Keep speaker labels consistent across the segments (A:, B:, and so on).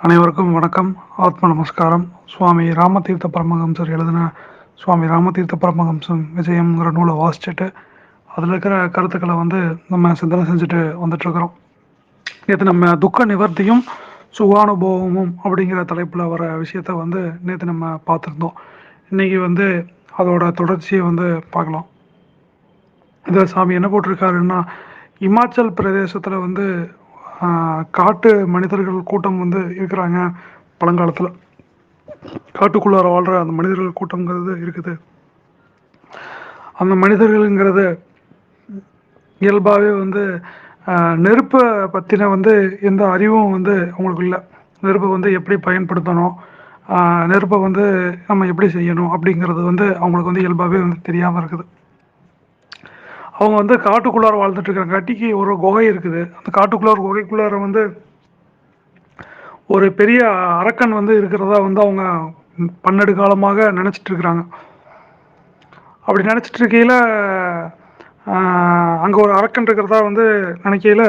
A: அனைவருக்கும் வணக்கம். ஆத்ம நமஸ்காரம். சுவாமி ராமதீர்த்த பரமஹம்சர் எழுதின சுவாமி ராமதீர்த்த பரமஹம்சம் விஜயம்ங்கிற நூலை வாசிச்சுட்டு அதில் இருக்கிற கருத்துக்களை வந்து நம்ம சிந்தனை செஞ்சுட்டு வந்துட்டுருக்குறோம். நேற்று நம்ம துக்க நிவர்த்தியும் சுகானுபவமும் அப்படிங்கிற தலைப்பில் வர விஷயத்த வந்து நேற்று நம்ம பார்த்துருந்தோம். இன்னைக்கு வந்து அதோட தொடர்ச்சியை வந்து பார்க்கலாம். இதில் சாமி என்ன போட்டிருக்காருன்னா இமாச்சல் பிரதேசத்தில் வந்து காட்டு மனிதர்கள் கூட்டம் வந்து இருக்கிறாங்க பழங்காலத்தில். காட்டுக்குள்ளார வாழ்கிற அந்த மனிதர்கள் கூட்டங்கிறது இருக்குது. அந்த மனிதர்கள்ங்கிறது இயல்பாகவே வந்து நெருப்பை பற்றின வந்து எந்த அறிவும் வந்து அவங்களுக்கு இல்லை. நெருப்பை வந்து எப்படி பயன்படுத்தணும் நெருப்பை வந்து நம்ம எப்படி செய்யணும் அப்படிங்கிறது வந்து அவங்களுக்கு வந்து இயல்பாகவே வந்து தெரியாமல் இருக்குது. அவங்க வந்து காட்டுக்குள்ளார வாழ்ந்துட்டு இருக்காங்க. கட்டிக்கு ஒரு குகை இருக்குது. அந்த காட்டுக்குள்ளார குகைக்குள்ளார வந்து ஒரு பெரிய அரக்கன் வந்து இருக்கிறதா வந்து அவங்க பன்னெடு காலமாக நினச்சிட்டு இருக்கிறாங்க அப்படி நினச்சிட்டு இருக்கையில் அங்கே ஒரு அரக்கன் இருக்கிறதா வந்து நினைக்கையில்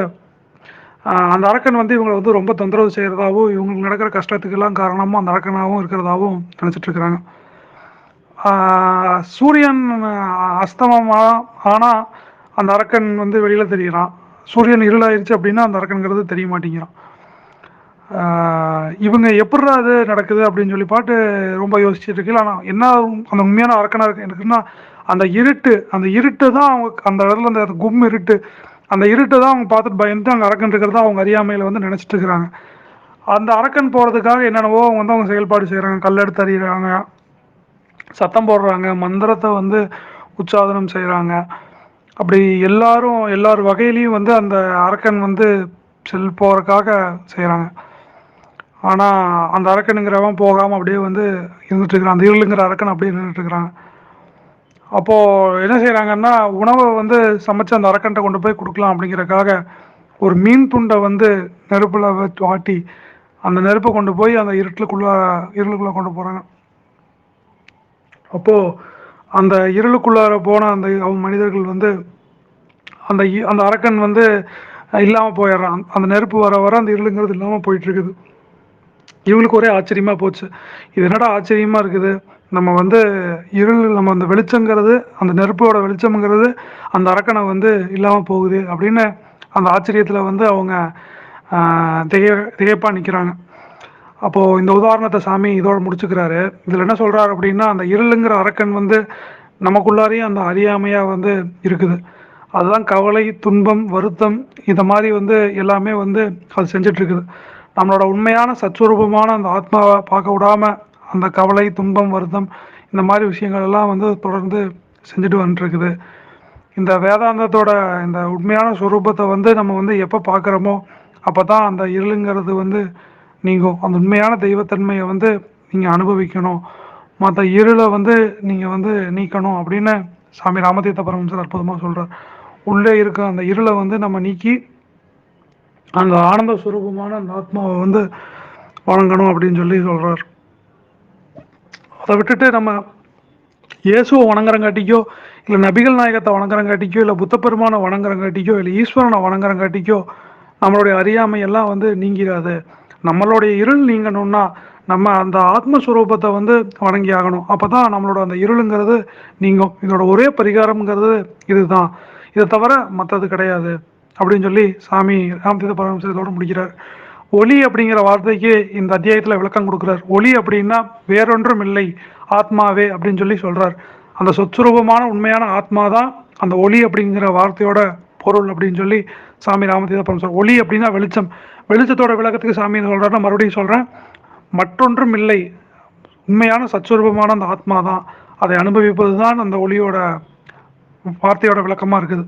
A: அந்த அரக்கன் வந்து இவங்களை வந்து ரொம்ப தொந்தரவு செய்கிறதாவும் இவங்களுக்கு நடக்கிற கஷ்டத்துக்கெல்லாம் காரணமாக அந்த அரக்கனாகவும் இருக்கிறதாவும் நினச்சிட்டு இருக்கிறாங்க சூரியன் அஸ்தமம் ஆனால் அந்த அரக்கன் வந்து வெளியில் தெரிகிறான் சூரியன் இருளாயிருச்சு அப்படின்னா அந்த அரக்கன்கிறது தெரிய மாட்டேங்கிறான். இவங்க எப்படிடா அது நடக்குது அப்படின்னு சொல்லி பாட்டு ரொம்ப யோசிச்சுட்டு இருக்கல ஆனால் என்ன அந்த உண்மையான அரக்கனாக இருக்கு இருக்குன்னா அந்த இருட்டு அந்த இருட்டு தான் அவங்க அந்த இடத்துல அந்த கும் இருட்டு அந்த இருட்டை தான் அவங்க பார்த்துட்டு பயந்து அங்கே அரக்கன் இருக்கிறதா அவங்க அறியாமையில் வந்து நினச்சிட்டு இருக்கிறாங்க. அந்த அரக்கன் போகிறதுக்காக என்னென்னவோ அவங்க வந்து அவங்க செயல்பாடு செய்கிறாங்க கல் எடுத்து அறிகிறாங்க சத்தம் போடுறாங்க மந்திரத்தை வந்து உச்சாதனம் செய்கிறாங்க அப்படி எல்லாரும் எல்லார் வகையிலையும் வந்து அந்த அரக்கன் வந்து செல் போகிறதுக்காக செய்கிறாங்க ஆனால் அந்த அரக்கனுங்கிறவன் போகாமல் அப்படியே வந்து இருந்துட்டுருக்குறான் அந்த இருளுங்கிற அரக்கன் அப்படியே நின்றுட்டுருக்குறான் அப்போது என்ன செய்கிறாங்கன்னா உணவை வந்து சமைச்சு அந்த அரக்கன்ட்ட கொண்டு போய் கொடுக்கலாம் அப்படிங்கிறதுக்காக ஒரு மீன் துண்டை வந்து நெருப்பில் வச்சு வாட்டி அந்த நெருப்பை கொண்டு போய் அந்த இருட்டுக்குள்ளே இருளுக்குள்ளே கொண்டு போகிறாங்க அப்போ அந்த இருளுக்குள்ளார போன அந்த அவங்க மனிதர்கள் வந்து அந்த இ- அந்த அரக்கன் வந்து இல்லாமல் போயிடுறான். அந்த நெருப்பு வர வர அந்த இருளுங்கிறது இல்லாமல் போயிட்டு இருக்குது இவங்களுக்கு ஒரே ஆச்சரியமாக போச்சு. இது என்னடா ஆச்சரியமாக இருக்குது? நம்ம வந்து இருள் நம்ம அந்த வெளிச்சங்கிறது அந்த நெருப்போட வெளிச்சம்ங்கிறது அந்த அரக்கனை வந்து இல்லாமல் போகுது அப்படின்னு அந்த ஆச்சரியத்தில் வந்து அவங்க ஆஹ், திகை நிற்கிறாங்க அப்போ இந்த உதாரணத்தை சாமி இதோட முடிச்சுக்கிறாரு. இதுல என்ன சொல்றாரு அப்படின்னா அந்த இருளுங்கிற அரக்கன் வந்து நமக்குள்ளாரையும் அந்த அறியாமையா வந்து இருக்குது. அதுதான் கவலை துன்பம் வருத்தம் இந்த மாதிரி வந்து எல்லாமே வந்து அது செஞ்சுட்டு இருக்குது நம்மளோட உண்மையான சச்சுரூபமான அந்த ஆத்மாவை பார்க்க விடாம அந்த கவலை துன்பம் வருத்தம் இந்த மாதிரி விஷயங்கள் எல்லாம் வந்து தொடர்ந்து செஞ்சுட்டு வந்துட்டுருக்குது இந்த வேதாந்தத்தோட இந்த உண்மையான சுரூபத்தை வந்து நம்ம வந்து எப்போ பார்க்குறோமோ அப்போ தான் அந்த இருளுங்கிறது வந்து நீங்கள் அந்த உண்மையான தெய்வத்தன்மையை வந்து நீங்கள் அனுபவிக்கணும். மற்ற இருளை வந்து நீங்கள் வந்து நீக்கணும் அப்படின்னு சாமி ராமதீர்த்த பரமசர் அற்புதமாக சொல்கிறார் உள்ளே இருக்க அந்த இருளை வந்து நம்ம நீக்கி அந்த ஆனந்த சுரூபமான அந்த ஆத்மாவை வந்து வழங்கணும் அப்படின்னு சொல்லி சொல்கிறார் அதை விட்டுட்டு நம்ம இயேசுவை வணங்குறங்காட்டிக்கோ இல்லை நபிகள் நாயகத்தை வணங்குறங்காட்டிக்கோ இல்லை புத்த பெருமானை வணங்குறங்காட்டிக்கோ இல்லை ஈஸ்வரனை வணங்குறங்காட்டிக்கோ நம்மளுடைய அறியாமை எல்லாம் வந்து நீங்கிறாது. நம்மளுடைய இருள் நீங்கணும்னா நம்ம அந்த ஆத்மஸ்வரூபத்தை வந்து வணங்கி ஆகணும். அப்போ தான் நம்மளோட அந்த இருளுங்கிறது நீங்கும். இதோட ஒரே பரிகாரம்ங்கிறது இதுதான். இதை தவிர மற்றது கிடையாது. அப்படின்னு சொல்லி சாமி ராமதீத பரமஹம்சர் முடிக்கிறார். ஒளி அப்படிங்கிற வார்த்தைக்கு இந்த அத்தியாயத்தில் விளக்கம் கொடுக்குறார். ஒளி அப்படின்னா வேறொன்றும் இல்லை. ஆத்மாவே அப்படின்னு சொல்லி சொல்கிறார் அந்த சொத்ஸ்வரூபமான உண்மையான ஆத்மா தான் அந்த ஒளி அப்படிங்கிற வார்த்தையோட பொருள் அப்படின்னு சொல்லி சாமி ராமதீத சொல்ற ஒளி அப்படின்னா வெளிச்சம். வெளிச்சத்தோட விளக்கத்துக்கு சாமி என்ன சொல்றாருன்னா மறுபடியும் சொல்றேன். மற்றொன்றும் இல்லை. உண்மையான சச்சுரூபமான அந்த ஆத்மா தான். அதை அனுபவிப்பது தான் அந்த ஒளியோட வார்த்தையோட விளக்கமா இருக்குது.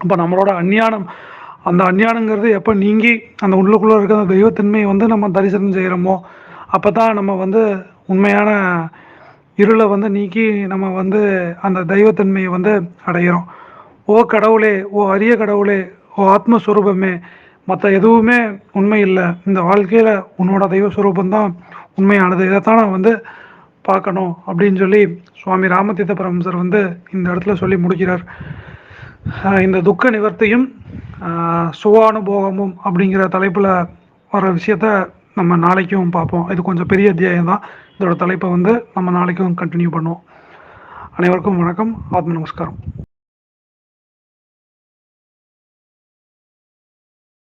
A: அப்போ நம்மளோட அஞ்ஞானம் அந்த அஞ்ஞானங்கிறது எப்போ நீங்கி அந்த உள்ளுக்குள்ளே இருக்கிற அந்த தெய்வத்தன்மையை வந்து நம்ம தரிசனம் செய்கிறோமோ அப்போ தான் நம்ம வந்து உண்மையான இருளை வந்து நீக்கி நம்ம வந்து அந்த தெய்வத்தன்மையை வந்து அடைகிறோம் ஓ கடவுளே ஓ அரிய கடவுளே ஓ ஆத்மஸ்வரூபமே மற்ற எதுவுமே உண்மை இல்லை இந்த வாழ்க்கையில் உன்னோட தெய்வஸ்வரூபந்தான் உண்மையானது. இதைத்தான் நான் வந்து பார்க்கணும் அப்படின்னு சொல்லி சுவாமி ராமதீர்த்த பரமசர் வந்து இந்த இடத்துல சொல்லி முடிக்கிறார். இந்த துக்க நிவர்த்தியும் சுவானுபோகமும் சுகானுபோகமும் அப்படிங்கிற தலைப்பில் வர விஷயத்த நம்ம நாளைக்கும் பார்ப்போம். இது கொஞ்சம் பெரிய அத்தியாயம் தான். இதோட தலைப்பை வந்து நம்ம நாளைக்கும் கண்டினியூ பண்ணுவோம். அனைவருக்கும் வணக்கம். ஆத்ம நமஸ்காரம்.